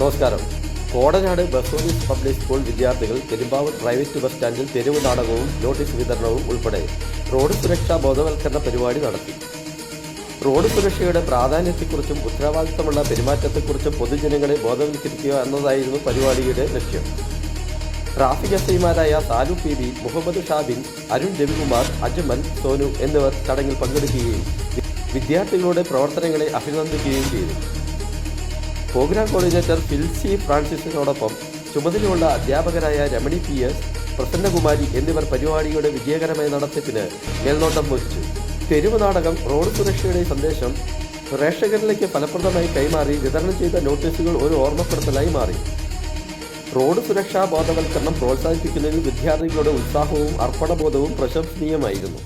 നമസ്കാരം. Kodanad ബസോണിസ് public school വിദ്യാർത്ഥികൾ Perumbavoor private bus സ്റ്റാൻഡിൽ തെരുവ് നാടകവും നോട്ടീസ് വിതരണവും ഉൾപ്പെടെ റോഡ് സുരക്ഷാ ബോധവൽക്കരണ പരിപാടി നടത്തി. റോഡ് സുരക്ഷയുടെ പ്രാധാന്യത്തെക്കുറിച്ചും ഉത്തരവാദിത്തമുള്ള പെരുമാറ്റത്തെക്കുറിച്ചും പൊതുജനങ്ങളെ ബോധവൽക്കരിക്കുക എന്നതായിരുന്നു പരിപാടിയുടെ ലക്ഷ്യം. ട്രാഫിക് എസ് ഐമാരായ സാലു പി ബി മുഹമ്മദ് ഷാബിൻ അരുൺ രവികുമാർ അജ്മൽ സോനു എന്നിവർ ചടങ്ങിൽ പങ്കെടുക്കുകയും വിദ്യാർത്ഥികളുടെ പ്രവർത്തനങ്ങളെ അഭിനന്ദിക്കുകയും ചെയ്തു. പ്രോഗ്രാം കോർഡിനേറ്റർ ഫിൽസി ഫ്രാൻസിസിനോടൊപ്പം ചുമതലയുള്ള അധ്യാപകരായ രമണി പി എസ് പ്രസന്നകുമാരി എന്നിവർ പരിപാടിയുടെ വിജയകരമായ നടത്തിപ്പിന് മേൽനോട്ടം വഹിച്ചു. തെരുവ് നാടകം റോഡ് സുരക്ഷയുടെ സന്ദേശം പ്രേക്ഷകരിലേക്ക് ഫലപ്രദമായി കൈമാറി വിതരണം ചെയ്ത നോട്ടീസുകൾ ഒരു ഓർമ്മപ്പെടുത്തലായി മാറി. റോഡ് സുരക്ഷാ ബോധവൽക്കരണം പ്രോത്സാഹിപ്പിക്കുന്നതിൽ വിദ്യാർത്ഥികളുടെ ഉത്സാഹവും അർപ്പണബോധവും പ്രശംസനീയമായിരുന്നു.